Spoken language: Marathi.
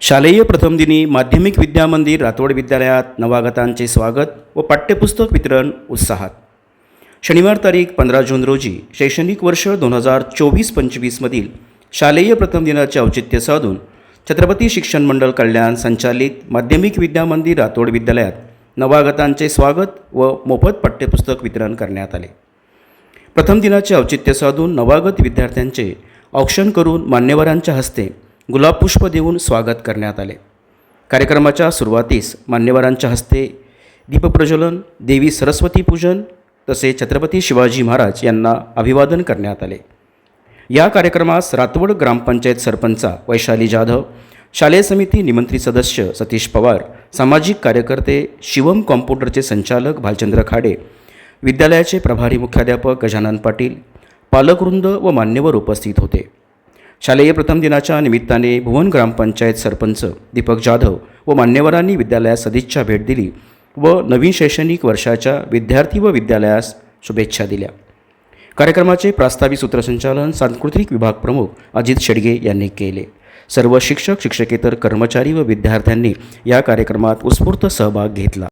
शालेय प्रथम दिनी माध्यमिक विद्यामंदिर रातोड विद्यालयात नवागतांचे स्वागत व पाठ्यपुस्तक वितरण उत्साहात. शनिवार तारीख पंधरा जून रोजी शैक्षणिक वर्ष दोन हजार चोवीस पंचवीसमधील शालेय प्रथम दिनाचे औचित्य साधून छत्रपती शिक्षण मंडळ कल्याण संचालित माध्यमिक विद्यामंदिर रातोड विद्यालयात नवागतांचे स्वागत व मोफत पाठ्यपुस्तक वितरण करण्यात आले. प्रथम दिनाचे औचित्य साधून नवागत विद्यार्थ्यांचे औक्षण करून मान्यवरांच्या हस्ते गुलाबपुष्प देऊन स्वागत करण्यात आले. कार्यक्रमाच्या सुरुवातीस मान्यवरांच्या हस्ते दीपप्रज्वलन देवी सरस्वती पूजन तसे छत्रपती शिवाजी महाराज यांना अभिवादन करण्यात आले. या कार्यक्रमास रातवड ग्रामपंचायत सरपंचा वैशाली जाधव शालेय समिती निमंत्रित सदस्य सतीश पवार सामाजिक कार्यकर्ते शिवम कॉम्प्युटरचे संचालक भालचंद्र खाडे विद्यालयाचे प्रभारी मुख्याध्यापक गजानन पाटील पालकवृंद व मान्यवर उपस्थित होते. शालेय प्रथम दिनाच्या निमित्ताने भुवन ग्रामपंचायत सरपंच दीपक जाधव व मान्यवरांनी विद्यालयास सदिच्छा भेट दिली व नवीन शैक्षणिक वर्षाच्या विद्यार्थी व विद्यालयास शुभेच्छा दिल्या. कार्यक्रमाचे प्रास्ताविक सूत्रसंचालन सांस्कृतिक विभाग प्रमुख अजित शेडगे यांनी केले. सर्व शिक्षक शिक्षकेतर कर्मचारी व विद्यार्थ्यांनी या कार्यक्रमात उत्स्फूर्त सहभाग घेतला.